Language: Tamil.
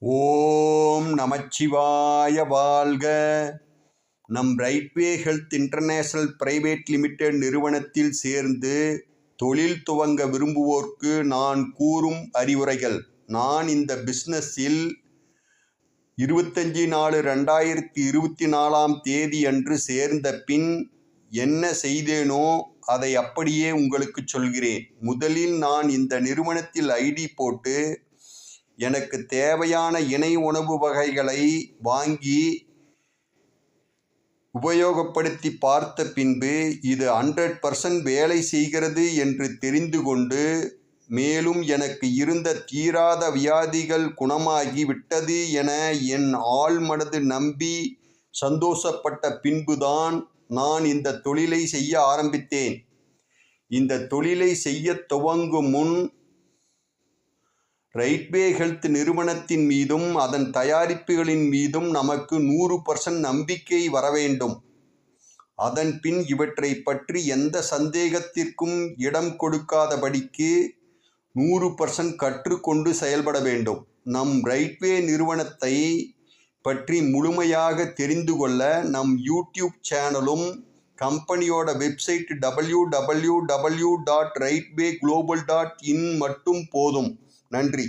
ஓம் நமச்சிவாய வாழ்க. நம் Rightway Health International Private Limited நிறுவனத்தில் சேர்ந்து தொழில் துவங்க விரும்புவோர்க்கு நான் கூறும் அறிவுரைகள். நான் இந்த பிஸ்னஸில் இருபத்தஞ்சி நாலு ரெண்டாயிரத்தி இருபத்தி நாலாம் தேதி அன்று சேர்ந்த பின் என்ன செய்தேனோ அதை அப்படியே உங்களுக்கு சொல்கிறேன். முதலில் நான் இந்த நிறுவனத்தில் ஐடி போட்டு எனக்கு தேவையான இணை உணவு வகைகளை வாங்கி உபயோகப்படுத்தி பார்த்த பின்பு இது ஹண்ட்ரட் பர்சன்ட் வேலை செய்கிறது என்று தெரிந்து கொண்டு மேலும் எனக்கு இருந்த தீராத வியாதிகள் குணமாகி விட்டது என என் ஆழ்மனது நம்பி சந்தோஷப்பட்ட பின்புதான் நான் இந்த தொழிலை செய்ய ஆரம்பித்தேன். இந்த தொழிலை செய்ய துவங்கும் முன் ரைட்வே ஹெல்த் நிறுவனத்தின் மீதும் அதன் தயாரிப்புகளின் மீதும் நமக்கு நூறு பர்சன்ட் நம்பிக்கை வர வேண்டும். அதன் பின் இவற்றை பற்றி எந்த சந்தேகத்திற்கும் இடம் கொடுக்காதபடிக்கு நூறு பர்சன்ட் கற்றுக்கொண்டு செயல்பட வேண்டும். நம் ரைட்வே நிறுவனத்தை பற்றி முழுமையாக தெரிந்து கொள்ள நம் யூடியூப் சேனலும் கம்பெனியோட website W W W dot Rightway global dot in மட்டும் போதும். நன்றி.